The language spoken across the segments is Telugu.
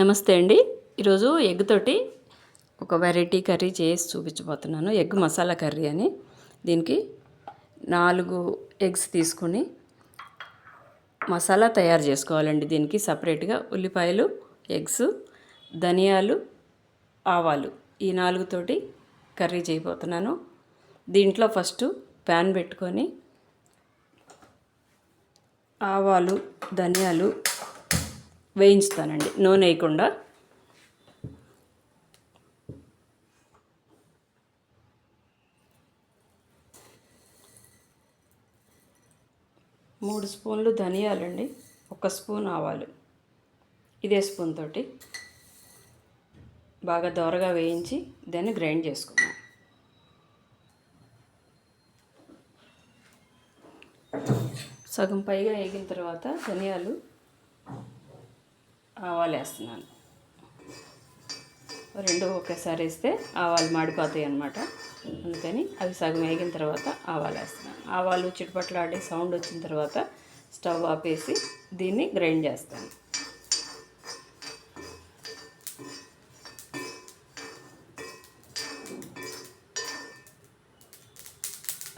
నమస్తే అండి. ఈరోజు ఎగ్ తోటి ఒక వెరైటీ కర్రీ చేసి చూపించబోతున్నాను. ఎగ్ మసాలా కర్రీ అని. దీనికి నాలుగు ఎగ్స్ తీసుకుని మసాలా తయారు చేసుకోవాలండి. దీనికి సపరేట్గా ఉల్లిపాయలు ఎగ్స్ ధనియాలు ఆవాలు ఈ నాలుగుతోటి కర్రీ చేయబోతున్నాను. దీంట్లో ఫస్ట్ ప్యాన్ పెట్టుకొని ఆవాలు ధనియాలు వేయించుతానండి నూనె వేయకుండా. మూడు స్పూన్లు ధనియాలండి ఒక స్పూన్ ఆవాలు ఇదే స్పూన్ తోటి. బాగా దోరగా వేయించి దాన్ని గ్రైండ్ చేసుకున్నాం సగం పైగా వేగిన తర్వాత ధనియాలు ఆవాలు వేస్తున్నాను రెండు ఒకేసారి వేస్తే ఆవాలు మాడిపోతాయి అన్నమాట. అందుకని అవి సగం వేగిన తర్వాత ఆవాలు వేస్తున్నాను ఆవాలు చిటపట్లాడి సౌండ్ వచ్చిన తర్వాత స్టవ్ ఆపేసి దీన్ని గ్రైండ్ చేస్తాను.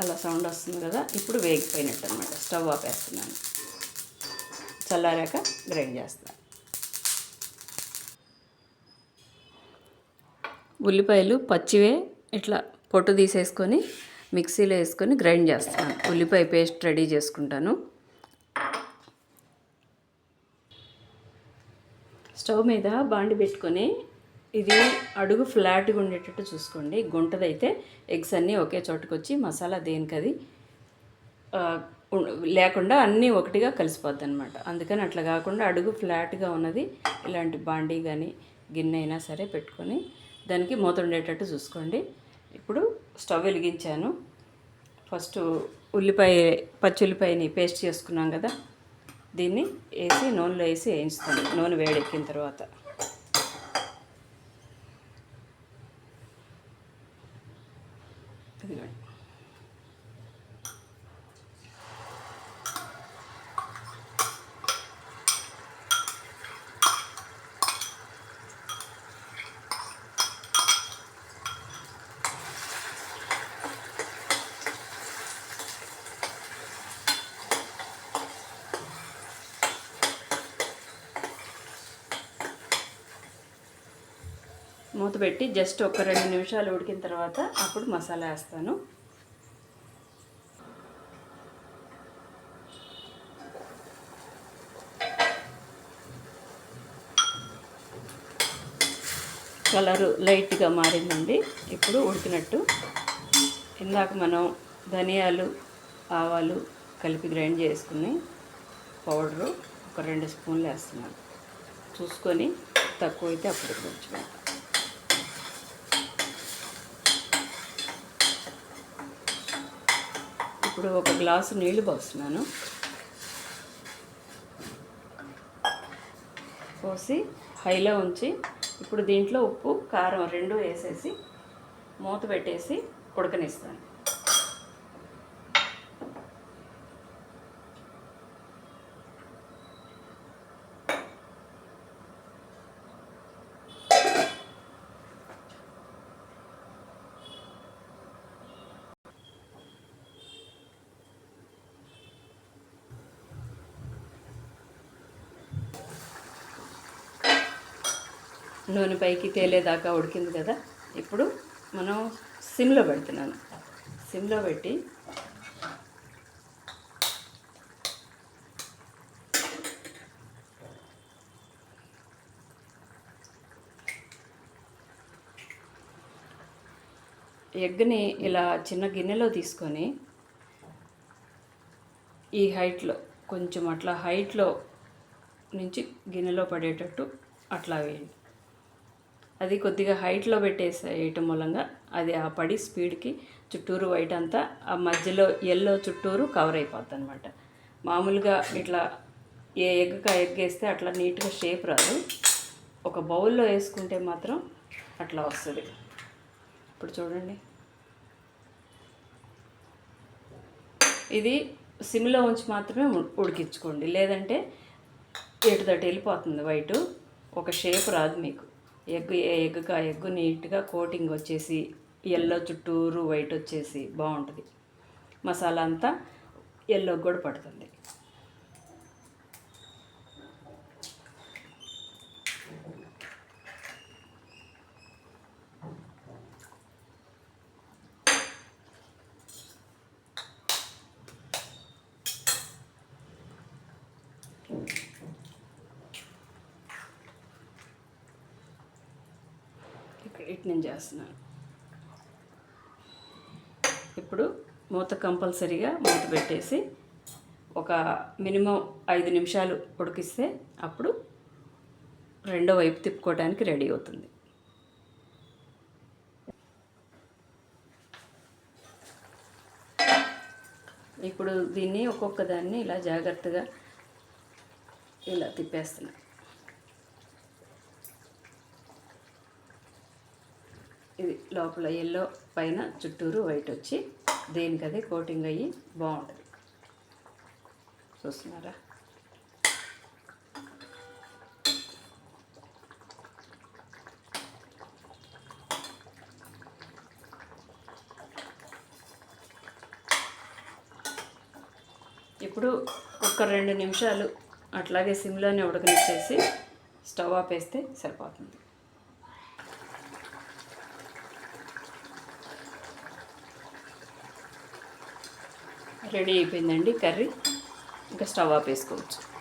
అలా సౌండ్ వస్తుంది కదా ఇప్పుడు వేగిపోయినట్టు అనమాట స్టవ్ ఆపేస్తున్నాను. చల్లారాక గ్రైండ్ చేస్తాను. ఉల్లిపాయలు పచ్చివే ఇట్లా పొట్టు తీసేసుకొని మిక్సీలో వేసుకొని గ్రైండ్ చేస్తాను ఉల్లిపాయ పేస్ట్ రెడీ చేసుకుంటాను. స్టవ్ మీద బాండి పెట్టుకొని ఇది అడుగు ఫ్లాట్గా ఉండేటట్టు చూసుకోండి. గుంటదైతే ఎగ్స్ అన్నీ ఒకే చోటుకొచ్చి మసాలా దేనికది లేకుండా అన్నీ ఒకటిగా కలిసిపోద్ది అనమాట అందుకని అట్లా కాకుండా అడుగు ఫ్లాట్గా ఉన్నది ఇలాంటి బాండీ కానీ గిన్నె అయినా సరే పెట్టుకొని దానికి మూత ఉండేటట్టు చూసుకోండి. ఇప్పుడు స్టవ్ వెలిగించాను. ఫస్ట్ ఉల్లిపాయ పచ్చి ఉల్లిపాయని పేస్ట్ చేసుకున్నాం కదా దీన్ని వేసి నూనెలో వేసి వేయించుతాను. నూనె వేడెక్కిన తర్వాత. ఇదిగోండి. మూత పెట్టి జస్ట్ ఒక రెండు నిమిషాలు ఉడికిన తర్వాత అప్పుడు మసాలా వేస్తాను. కలరు లైట్గా మారిందండి. ఇప్పుడు ఉడికినట్టు. ఇందాక మనం ధనియాలు ఆవాలు కలిపి గ్రైండ్ చేసుకుని పౌడరు ఒక రెండు స్పూన్లు వేస్తున్నాను. చూసుకొని తక్కువ అయితే అప్పుడు కొంచెం ఇప్పుడు ఒక గ్లాసు నీళ్ళు పోస్తున్నాను. పోసి హైలో ఉంచి ఇప్పుడు దీంట్లో ఉప్పు కారం రెండు వేసేసి మూత పెట్టేసి ఉడకనిస్తాను. నూనె పైకి తేలేదాకా ఉడికింది కదా. ఇప్పుడు మనం సిమ్లో పెడుతున్నాను. సిమ్లో పెట్టి ఎగ్ని ఇలా చిన్న గిన్నెలో తీసుకొని ఈ హైట్లో కొంచెం అట్లా హైట్లో నుంచి గిన్నెలో పడేటట్టు అట్లా వేయండి. అది కొద్దిగా హైట్లో పెట్టేసేయటం మూలంగా అది ఆ పడి స్పీడ్కి చుట్టూరు వైట్ అంతా ఆ మధ్యలో ఎల్లో చుట్టూరు కవర్ అయిపోద్ది అనమాట మామూలుగా ఇట్లా ఏ ఎగ్గా ఎగ్ వేస్తే అట్లా నీట్గా షేప్ రాదు. ఒక బౌల్లో వేసుకుంటే మాత్రం అట్లా వస్తుంది. ఇప్పుడు చూడండి. ఇది సిమ్లో ఉంచి మాత్రమే ఉడికించుకోండి. లేదంటే ఎటు తట్టు వెళ్ళిపోతుంది వైట్ ఒక షేప్ రాదు మీకు. ఎగ్ ఎగ్గా ఎగ్ నీట్గా కోటింగ్ వచ్చేసి ఎల్లో చుట్టూరు వైట్ వచ్చేసి బాగుంటుంది. మసాలా అంతా ఎల్లో కూడా పడుతుంది. ప్రయత్నం నేను చేస్తున్నాను. ఇప్పుడు మూత కంపల్సరీగా మూత పెట్టేసి ఒక మినిమం ఐదు నిమిషాలు ఉడికిస్తే అప్పుడు రెండో వైపు తిప్పుకోవడానికి రెడీ అవుతుంది. ఇప్పుడు దీన్ని ఒక్కొక్క దాన్ని ఇలా జాగ్రత్తగా ఇలా తిప్పేస్తున్నాను ఇది లోపల ఎల్లో పైన చుట్టూరు వైట్ వచ్చి దేనికదే కోటింగ్ అయ్యి బాగుంటుంది. చూస్తున్నారా? ఇప్పుడు ఒక రెండు నిమిషాలు అట్లాగే సిమ్లోనే ఉడకనిచ్చేసి స్టవ్ ఆపేస్తే సరిపోతుంది. రెడీ అయిపోయిందండి కర్రీ. ఇంకా స్టవ్ ఆపేసుకోవచ్చు.